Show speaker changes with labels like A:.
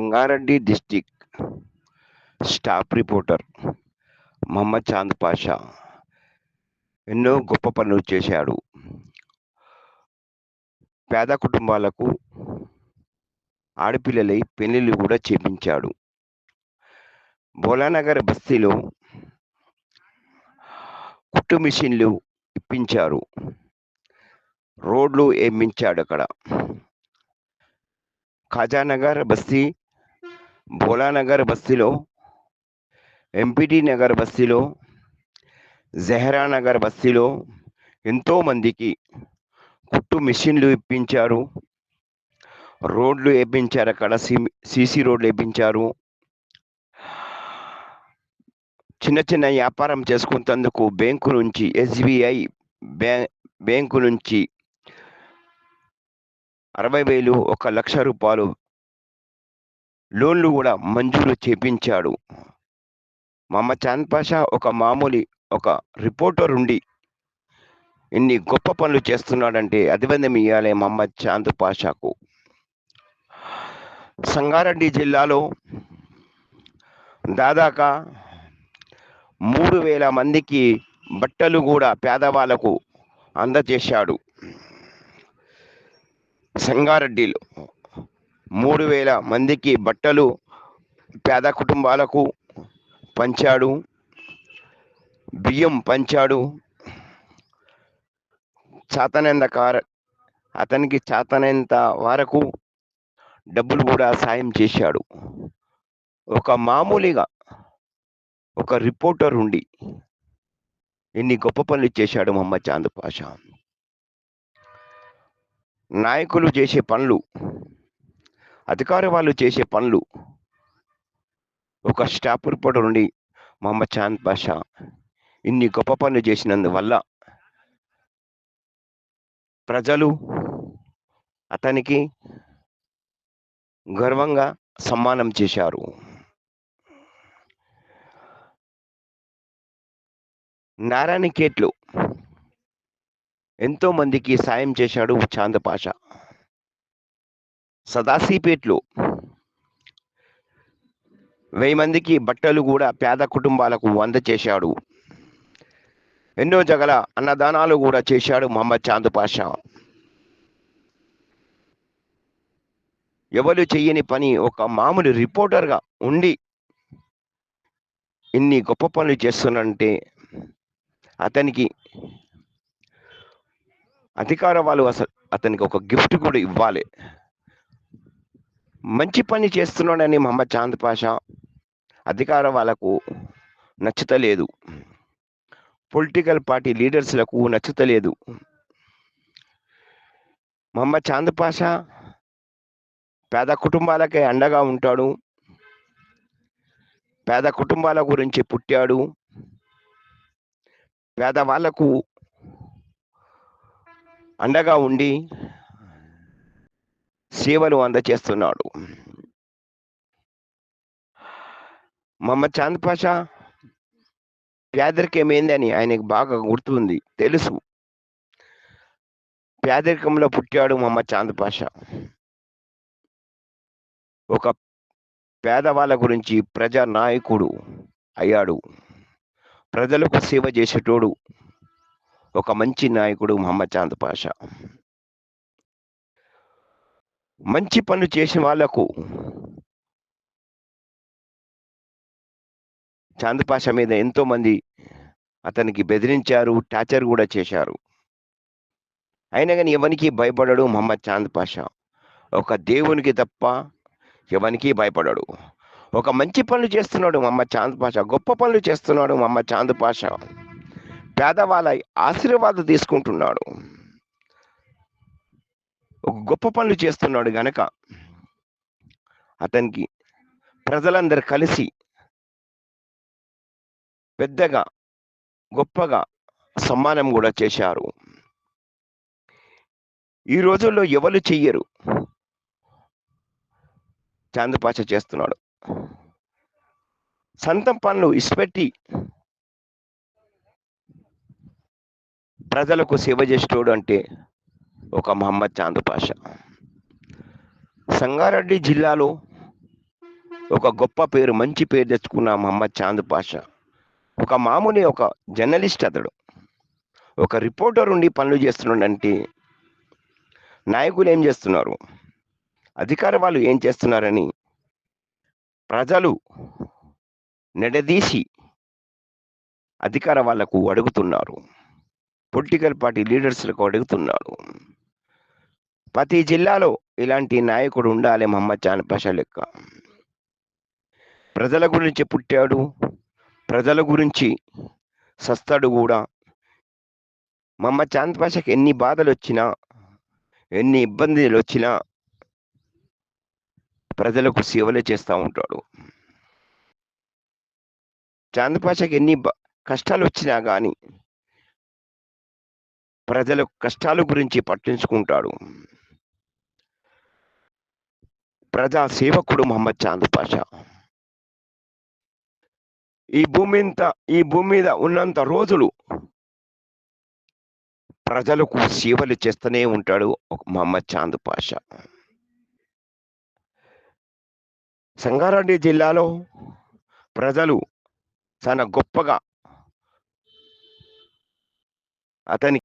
A: Sangareddy district staff reporter Mohammed Chand Pasha ఎన్నో గొప్ప పనులు చేశాడు. పేద కుటుంబాలకు ఆడపిల్లలై పెళ్ళిళ్ళు కూడా చేపించాడు. బోలానగర్ బస్తీలో కుట్టు మిషన్లు ఇప్పించారు. రోడ్లు ఏమించాడు అక్కడ. ఖాజానగర్ బస్తీ భోలానగర్ బస్తీలో ఎంపీటీ నగర్ బస్తీలో జెహరానగర్ బస్తీలో ఎంతోమందికి కుట్టు మిషన్లు ఇప్పించారు. రోడ్లు వేపించారు అక్కడ సీసీ రోడ్లు వేపించారు. చిన్న చిన్న వ్యాపారం చేసుకున్నందుకు బ్యాంకు నుంచి ఎస్బీఐ బ్యాంకు నుంచి అరవై వేలు ఒక లక్ష రూపాయలు లోన్లు కూడా మంజూరు చేపించాడు. మహమ్మద్ చాంద్ పాషా ఒక మామూలు ఒక రిపోర్టర్ ఉండి ఇన్ని గొప్ప పనులు చేస్తున్నాడంటే అభివందం ఇవ్వాలి మహమ్మద్ చాంద్ పాషాకు. సంగారెడ్డి జిల్లాలో దాదాగా మూడు వేల మందికి బట్టలు కూడా పేదవాళ్ళకు అందజేశాడు. సంగారెడ్డిలో మూడు వేల మందికి బట్టలు పేద కుటుంబాలకు పంచాడు. బియ్యం పంచాడు. చాతనంత కార అతనికి చాతనంత వరకు డబ్బులు కూడా సాయం చేశాడు. ఒక మామూలుగా ఒక రిపోర్టర్ ఉండి ఎన్ని గొప్ప పనులు చేశాడు మొహమ్మద్ చాంద్ పాషా. నాయకులు చేసే పనులు అధికార వాళ్ళు చేసే పనులు. ఒక స్టాఫ్ రిపోర్టర్ నుండి మహమ్మద్ చాంద్ పాషా ఇన్ని గొప్ప పనులు చేసినందువల్ల ప్రజలు అతనికి గర్వంగా సమ్మానం చేశారు. నారాయణఖేట్లో ఎంతో మందికి సాయం చేశాడు చాంద్ పాషా సదాశీపేట్లో వెయ్యి మందికి బట్టలు కూడా పేద కుటుంబాలకు వంద చేశాడు ఎన్నో జగల అన్నదానాలు కూడా చేశాడు మహమ్మద్ చాంద్ పాషా. ఎవరు చెయ్యని పని ఒక మామూలు రిపోర్టర్గా ఉండి ఇన్ని గొప్ప పనులు చేస్తున్నంటే అతనికి అధికార వాళ్ళు అసలు అతనికి ఒక గిఫ్ట్ కూడా ఇవ్వాలి. మంచి పని చేస్తున్నాడని మహమ్మద్ చాంద్ పాషా అధికార వాళ్ళకు నచ్చుతలేదు. పొలిటికల్ పార్టీ లీడర్స్లకు నచ్చుతలేదు. మహమ్మద్ చాంద్ పాషా పేద కుటుంబాలకే అండగా ఉంటాడు. పేద కుటుంబాల గురించి పుట్టాడు. పేదవాళ్ళకు అండగా ఉండి సేవలు అందచేస్తున్నాడు. మహమ్మద్ చాంద్ పాషా పేదరికం ఏందని ఆయనకు బాగా గుర్తుంది తెలుసు. పేదరికంలో పుట్టాడు మహమ్మద్ చాంద్ పాషా. ఒక పేదవాళ్ళ గురించి ప్రజా నాయకుడు అయ్యాడు. ప్రజలకు సేవ చేసేటోడు ఒక మంచి నాయకుడు మహమ్మద్ చాంద్ పాషా. మంచి పనులు చేసిన వాళ్ళకు చాందపాష మీద ఎంతో మంది అతనికి బెదిరించారు టార్చర్ కూడా చేశారు. అయినా కానీ ఎవరికి భయపడడు మహమ్మద్ చాంద్ పాషా. ఒక దేవునికి తప్ప ఎవరికి భయపడడు. ఒక మంచి పనులు చేస్తున్నాడు మహమ్మద్ చాంద్ పాషా గొప్ప పనులు చేస్తున్నాడు మహమ్మద్ చాంద్ పాషా. పేదవాళ్ళ ఆశీర్వాదం తీసుకుంటున్నాడు. ఒక గొప్ప పనులు చేస్తున్నాడు గనక అతనికి ప్రజలందరూ కలిసి పెద్దగా గొప్పగా సమ్మానం కూడా చేశారు. ఈ రోజుల్లో ఎవరు చెయ్యరు? చాందపాచ చేస్తున్నాడు. సొంతం పనులు ఇసిపెట్టి ప్రజలకు సేవ చేసేటోడు అంటే ఒక మహమ్మద్ చాంద్ పాషా. సంగారెడ్డి జిల్లాలో ఒక గొప్ప పేరు మంచి పేరు తెచ్చుకున్న మహమ్మద్ చాంద్ పాషా ఒక మామూలు ఒక జర్నలిస్ట్ అతడు. ఒక రిపోర్టర్ ఉండి పనులు చేస్తున్నాడంటే నాయకులు ఏం చేస్తున్నారు? అధికార వాళ్ళు ఏం చేస్తున్నారని ప్రజలు నిడదీసి అధికార వాళ్ళకు అడుగుతున్నారు. పొలిటికల్ పార్టీ లీడర్స్లకు అడుగుతున్నారు. ప్రతి జిల్లాలో ఇలాంటి నాయకుడు ఉండాలి మహమ్మద్ చాన్ పాషా లెక్క. ప్రజల గురించి పుట్టాడు. ప్రజల గురించి సస్తాడు కూడా. మహమ్మద్ చాంద్ పాషాకి ఎన్ని బాధలు వచ్చినా ఎన్ని ఇబ్బందులు వచ్చినా ప్రజలకు సేవలు చేస్తూ ఉంటాడు. చాంద్ పాషాకి ఎన్ని కష్టాలు వచ్చినా కానీ ప్రజల కష్టాల గురించి పట్టించుకుంటాడు. ప్రజా సేవకుడు మహమ్మద్ చాంద్ పాషా. ఈ భూమి ఈ భూమి మీద ఉన్నంత రోజులు ప్రజలకు సేవలు చేస్తూనే ఉంటాడు ఒక మహమ్మద్ చాంద్ పాషా. సంగారెడ్డి జిల్లాలో ప్రజలు చాలా గొప్పగా అతని